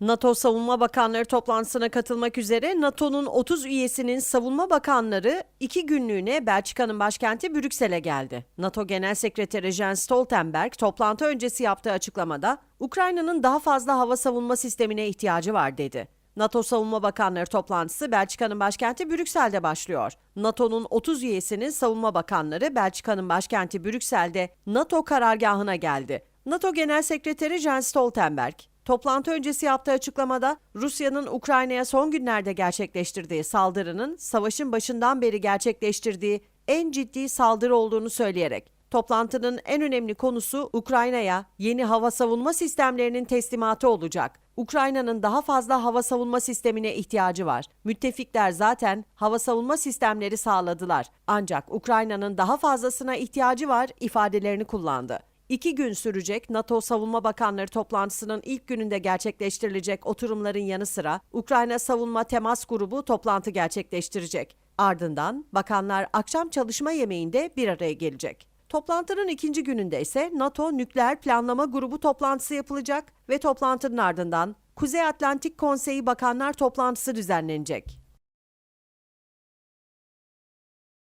NATO Savunma Bakanları toplantısına katılmak üzere NATO'nun 30 üyesinin savunma bakanları iki günlüğüne Belçika'nın başkenti Brüksel'e geldi. NATO Genel Sekreteri Jens Stoltenberg toplantı öncesi yaptığı açıklamada Ukrayna'nın daha fazla hava savunma sistemine ihtiyacı var dedi. NATO Savunma Bakanları toplantısı Belçika'nın başkenti Brüksel'de başlıyor. NATO'nun 30 üyesinin savunma bakanları Belçika'nın başkenti Brüksel'de NATO karargahına geldi. NATO Genel Sekreteri Jens Stoltenberg, toplantı öncesi yaptığı açıklamada Rusya'nın Ukrayna'ya son günlerde gerçekleştirdiği saldırının savaşın başından beri gerçekleştirdiği en ciddi saldırı olduğunu söyleyerek Toplantının en önemli konusu Ukrayna'ya yeni hava savunma sistemlerinin teslimatı olacak. Ukrayna'nın daha fazla hava savunma sistemine ihtiyacı var. Müttefikler zaten hava savunma sistemleri sağladılar. Ancak Ukrayna'nın daha fazlasına ihtiyacı var ifadelerini kullandı. İki gün sürecek NATO Savunma Bakanları toplantısının ilk gününde gerçekleştirilecek oturumların yanı sıra Ukrayna Savunma Temas Grubu toplantı gerçekleştirecek. Ardından bakanlar akşam çalışma yemeğinde bir araya gelecek. Toplantının ikinci gününde ise NATO Nükleer Planlama Grubu toplantısı yapılacak ve toplantının ardından Kuzey Atlantik Konseyi Bakanlar toplantısı düzenlenecek.